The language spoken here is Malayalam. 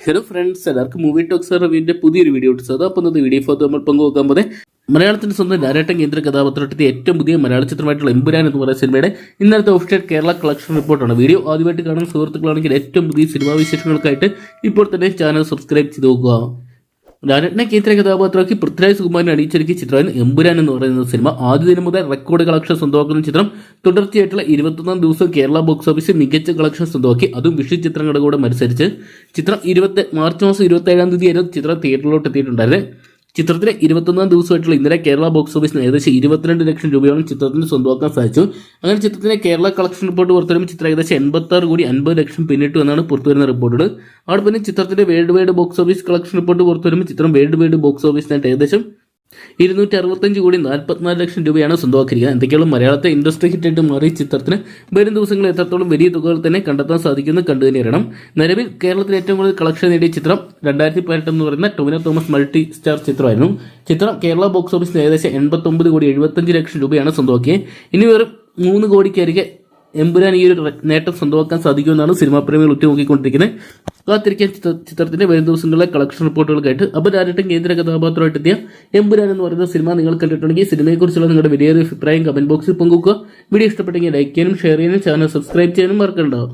ഹലോ ഫ്രണ്ട്സ് എല്ലാവർക്കും മൂവി ടോക്സ് റിവ്യൂവിന്റെ പുതിയൊരു വീഡിയോ എടുത്തത് അപ്പോൾ അപ്പം ഇന്നത്തെ വീഡിയോ ഫോട്ടോ നമ്മൾ പങ്കുവെക്കാൻ പോലെ മലയാളത്തിന്റെ സ്വന്തം ഡയറക്ടർ കേന്ദ്ര കഥാപാത്രത്തിന്റെ ഏറ്റവും പുതിയ മലയാള ചിത്രമായിട്ടുള്ള എമ്പുരാൻ എന്ന് പറയുന്ന സിനിമയുടെ ഇന്നലത്തെ ഒഫീഷ്യൽ കേരള കളക്ഷൻ റിപ്പോർട്ടാണ് വീഡിയോ ആദ്യമായിട്ട് കാണുന്ന സുഹൃത്തുക്കളാണെങ്കിൽ ഏറ്റവും പുതിയ സിനിമാ വിശേഷങ്ങൾക്കായിട്ട് ഇപ്പോൾ തന്നെ ചാനൽ സബ്സ്ക്രൈബ് ചെയ്ത് നോക്കുക. ലാലേട്ടനെ കേന്ദ്ര കഥാപാത്രമാക്കി പൃഥ്വിരാജ് സുകുമാരൻ അണിയിച്ചൊരുക്കിയ ചിത്രമാണ് എമ്പുരാൻ എന്ന് പറയുന്ന സിനിമ. ആദ്യ ദിനം മുതൽ റെക്കോർഡ് കളക്ഷൻ സ്വന്തമാക്കുന്ന ചിത്രം. തുടർച്ചയായിട്ടുള്ള ഇരുപത്തൊന്നാം ദിവസം കേരള ബോക്സ് ഓഫീസിൽ മികച്ച കളക്ഷൻ സ്വന്തമാക്കി. അതും വിഷു ചിത്രങ്ങളുടെ കൂടെ മത്സരിച്ച്. ചിത്രം ഇരുപത്തി മാർച്ച് മാസം ഇരുപത്തി ഏഴാം തീയതിയായിരുന്നു ചിത്രം തിയേറ്ററിലോട്ട് എത്തിയിട്ടുണ്ടായിരുന്നത് ചിത്രത്തിലെ ഇരുപത്തൊന്നാം ദിവസമായിട്ടുള്ള ഇന്നലെ കേരള ബോക്സ് ഓഫീസിന് ഏകദേശം ഇരുപത്തിരണ്ട് ലക്ഷം രൂപയോളം ചിത്രത്തിന് സ്വന്തമാക്കാൻ സാധിച്ചു. അങ്ങനെ ചിത്രത്തിന്റെ കേരള കളക്ഷൻ റിപ്പോർട്ട് പുറത്തുവരുമ്പോൾ ചിത്രം ഏകദേശം എൺപത്തി ആറ് കോടി അൻപത് ലക്ഷം പിന്നിട്ടു എന്നാണ് പുറത്തുവരുന്ന റിപ്പോർട്ടുകൾ അവിടെ പിന്നെ ചിത്രത്തിന്റെ world wide box office collection report പുറത്തുവരുമ്പോൾ ചിത്രം വേൾഡ് വൈഡ് ബോക്സ് ഓഫീസിനായിട്ട് ഏകദേശം ഇരുന്നൂറ്റി അറുപത്തഞ്ച് കോടി നാൽപ്പത്തിനാല് ലക്ഷം രൂപയാണ് സ്വന്തമാക്കിയിരിക്കുന്നത്. എന്തൊക്കെയാണ് മലയാളത്തെ ഇൻഡസ്ട്രി ഹിറ്റായിട്ട് മാറി ചിത്രത്തിന് വരും ദിവസങ്ങളിൽ എത്രത്തോളം വലിയ തുകകൾ തന്നെ കണ്ടെത്താൻ സാധിക്കുന്നു കണ്ടു തന്നെ നിലവിൽ കേരളത്തിൽ ഏറ്റവും കൂടുതൽ കളക്ഷൻ നേടിയ ചിത്രം രണ്ടായിരത്തി പതിനെട്ട് എന്ന് പറയുന്ന ടൊവിനോ തോമസ് മൾട്ടി സ്റ്റാർ ചിത്രമായിരുന്നു. ചിത്രം കേരള ബോക്സ് ഓഫീസിൽ ഏകദേശം എൺപത്തൊമ്പത് കോടി എഴുപത്തഞ്ച് ലക്ഷം രൂപയാണ് സ്വന്തമാക്കിയത്. ഇനി വെറും മൂന്ന് കോടിക്കരികെ എമ്പുരാൻ ഈ ഒരു നേട്ടം സ്വന്തമാക്കാൻ സാധിക്കുമെന്നാണ് സിനിമാ പ്രേമികൾ ഉറ്റുനോക്കിക്കൊണ്ടിരിക്കുന്നത് കാത്തിരിക്കാൻ ചിത്ര ചിത്രത്തിന്റെ വരും ദിവസങ്ങളിലെ കളക്ഷൻ റിപ്പോർട്ടുകൾക്കായിട്ട് അപ്പോൾ ഡയറക്റ്റും കേന്ദ്ര കഥാപാത്രമായിട്ട് എത്തിയ എമ്പുരാൻ എന്ന് പറയുന്ന സിനിമ നിങ്ങൾ കണ്ടിട്ടുണ്ടെങ്കിൽ സിനിമയെക്കുറിച്ചുള്ള നിങ്ങളുടെ വലിയൊരു അഭിപ്രായം കമന്റ് ബോക്സിൽ പങ്കുവെക്കുക. വീഡിയോ ഇഷ്ടപ്പെട്ടെങ്കിൽ ലൈക്ക് ചെയ്യാനും ഷെയർ ചെയ്യാനും ചാനൽ സബ്സ്ക്രൈബ് ചെയ്യാനും മറക്കണ്ടാവും